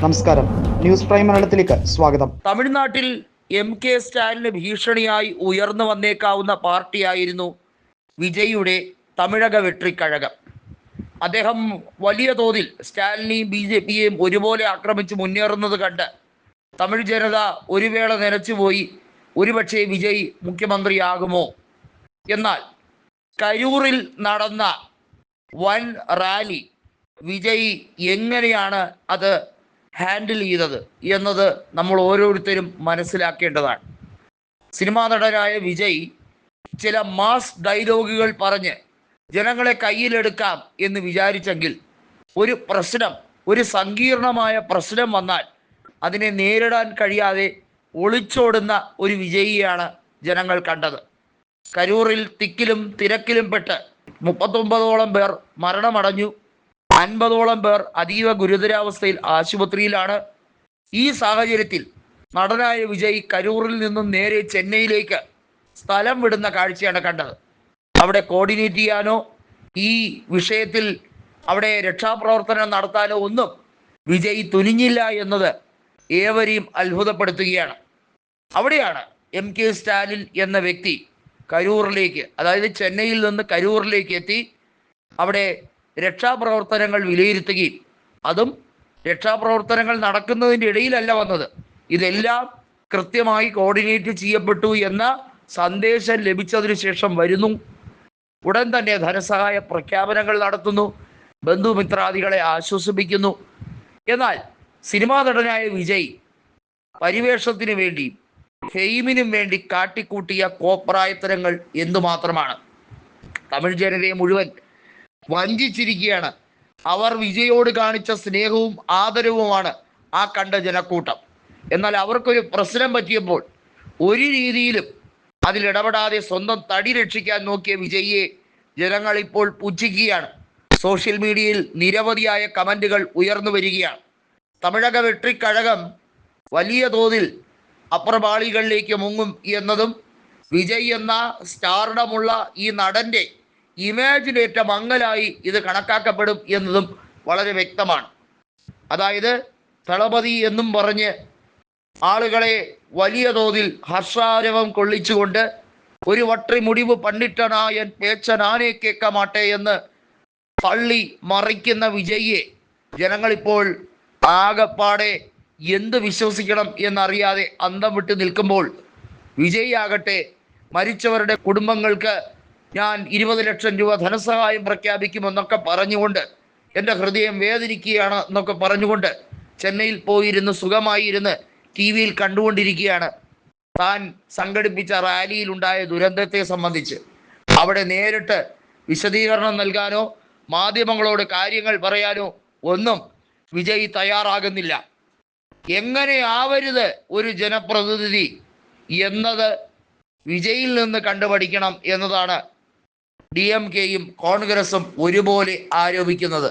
നമസ്കാരം. News prime മലയാളത്തിലേക്ക് സ്വാഗതം. തമിഴ്നാട്ടിൽ എം കെ സ്റ്റാലിന് ഭീഷണിയായി ഉയർന്നു വന്നേക്കാവുന്ന പാർട്ടിയായിരുന്നു വിജയുടെ തമിഴക വെട്രിക്കഴകം അദ്ദേഹം വലിയ തോതിൽ സ്റ്റാലിനെയും ബി ജെ പിയെയും ഒരുപോലെ ആക്രമിച്ച് മുന്നേറുന്നത് കണ്ട് തമിഴ് ജനത ഒരു വേള നനച്ചുപോയി ഒരുപക്ഷെ വിജയ് മുഖ്യമന്ത്രിയാകുമോ? എന്നാൽ കരൂറിൽ നടന്ന വൻ റാലി വിജയ് എങ്ങനെയാണ് അത് ഹാൻഡിൽ ചെയ്തത് എന്നത് നമ്മൾ ഓരോരുത്തരും മനസ്സിലാക്കേണ്ടതാണ്. സിനിമാ നടനായ വിജയ് ചില മാസ് ഡയലോഗുകൾ പറഞ്ഞ് ജനങ്ങളെ കയ്യിലെടുക്കാം എന്ന് വിചാരിച്ചെങ്കിൽ ഒരു പ്രശ്നം ഒരു സങ്കീർണമായ പ്രശ്നം വന്നാൽ അതിനെ നേരിടാൻ കഴിയാതെ ഒളിച്ചോടുന്ന ഒരു വിജയിയാണ് ജനങ്ങൾ കണ്ടത്. കരൂറിൽ തിക്കിലും തിരക്കിലും പെട്ട് മുപ്പത്തൊമ്പതോളം പേർ മരണമടഞ്ഞു. അൻപതോളം പേർ അതീവ ഗുരുതരാവസ്ഥയിൽ ആശുപത്രിയിലാണ്. ഈ സാഹചര്യത്തിൽ നടനായ വിജയ് കരൂറിൽ നിന്നും നേരെ ചെന്നൈയിലേക്ക് സ്ഥലം വിടുന്ന കാഴ്ചയാണ് കണ്ടത്. അവിടെ കോർഡിനേറ്റ് ചെയ്യാനോ ഈ വിഷയത്തിൽ അവിടെ രക്ഷാപ്രവർത്തനം നടത്താനോ ഒന്നും വിജയ് തുനിഞ്ഞില്ല എന്നത് ഏവരെയും അത്ഭുതപ്പെടുത്തുകയാണ്. അവിടെയാണ് എം കെ സ്റ്റാലിൻ എന്ന വ്യക്തി കരൂറിലേക്ക് അതായത് ചെന്നൈയിൽ നിന്ന് കരൂറിലേക്ക് എത്തി. അവിടെ രക്ഷാപ്രവർത്തനങ്ങൾ വിലയിരുത്തുകയും അതും രക്ഷാപ്രവർത്തനങ്ങൾ നടക്കുന്നതിന്റെ ഇടയിലല്ല വന്നത്. ഇതെല്ലാം കൃത്യമായി കോർഡിനേറ്റ് ചെയ്യപ്പെട്ടു എന്ന സന്ദേശം ലഭിച്ചതിനു ശേഷം വരുന്നു. ഉടൻ തന്നെ ധനസഹായ പ്രഖ്യാപനങ്ങൾ നടത്തുന്നു. ബന്ധുമിത്രാദികളെ ആശ്വസിപ്പിക്കുന്നു. എന്നാൽ സിനിമാ നടനായ വിജയ് പരിവേഷത്തിന് വേണ്ടി ഫെയിമിനും വേണ്ടി കാട്ടിക്കൂട്ടിയ കോപ്രായത്തരങ്ങൾ എന്തുമാത്രമാണ്? തമിഴ് ജനതയെ മുഴുവൻ വഞ്ചിച്ചിരിക്കുകയാണ്. അവർ വിജയോട് കാണിച്ച സ്നേഹവും ആദരവുമാണ് ആ കണ്ട ജനക്കൂട്ടം. എന്നാൽ അവർക്കൊരു പ്രശ്നം പറ്റിയപ്പോൾ ഒരു രീതിയിലും അതിലിടപെടാതെ സ്വന്തം തടി രക്ഷിക്കാൻ നോക്കിയ വിജയിയെ ജനങ്ങൾ ഇപ്പോൾ പുച്ഛിക്കുകയാണ്. സോഷ്യൽ മീഡിയയിൽ നിരവധിയായ കമന്റുകൾ ഉയർന്നു വരികയാണ്. തമിഴക വെട്രിക്കഴകം വലിയ തോതിൽ അപ്രപാളികളിലേക്ക് മുങ്ങും എന്നതും വിജയ് എന്ന സ്റ്റാർഡമുള്ള ഈ നടന്റെ ഇമാജിനേറ്റ മങ്ങലായി ഇത് കണക്കാക്കപ്പെടും എന്നതും വളരെ വ്യക്തമാണ്. അതായത് തളപതി എന്നും പറഞ്ഞ് ആളുകളെ വലിയ തോതിൽ ഹർഷാരവം കൊള്ളിച്ചുകൊണ്ട് ഒരു വട്ടി മുടിവ് പണ്ഡിറ്റനായൻ പേച്ചനാനെ കേക്കമാട്ടെ എന്ന് പള്ളി മറിക്കുന്ന വിജയിയെ ജനങ്ങളിപ്പോൾ ആകപ്പാടെ എന്ത് വിശ്വസിക്കണം എന്നറിയാതെ അന്തം വിട്ട് നിൽക്കുമ്പോൾ വിജയിയാകട്ടെ മരിച്ചവരുടെ കുടുംബങ്ങൾക്ക് ഞാൻ ഇരുപത് ലക്ഷം രൂപ ധനസഹായം പ്രഖ്യാപിക്കുമെന്നൊക്കെ പറഞ്ഞുകൊണ്ട് എന്റെ ഹൃദയം വേദനിക്കുകയാണ് എന്നൊക്കെ പറഞ്ഞുകൊണ്ട് ചെന്നൈയിൽ പോയിരുന്ന് സുഖമായിരുന്ന് ടി വിയിൽ കണ്ടുകൊണ്ടിരിക്കുകയാണ്. താൻ സംഘടിപ്പിച്ച റാലിയിലുണ്ടായ ദുരന്തത്തെ സംബന്ധിച്ച്. അവിടെ നേരിട്ട് വിശദീകരണം നൽകാനോ മാധ്യമങ്ങളോട് കാര്യങ്ങൾ പറയാനോ ഒന്നും വിജയ് തയ്യാറാകുന്നില്ല. എങ്ങനെ ആവരുത് ഒരു ജനപ്രതിനിധി എന്നത് വിജയിൽ നിന്ന് കണ്ടുപഠിക്കണം എന്നതാണ് ഡി എം കെയും കോൺഗ്രസും ഒരുപോലെ ആരോപിക്കുന്നത്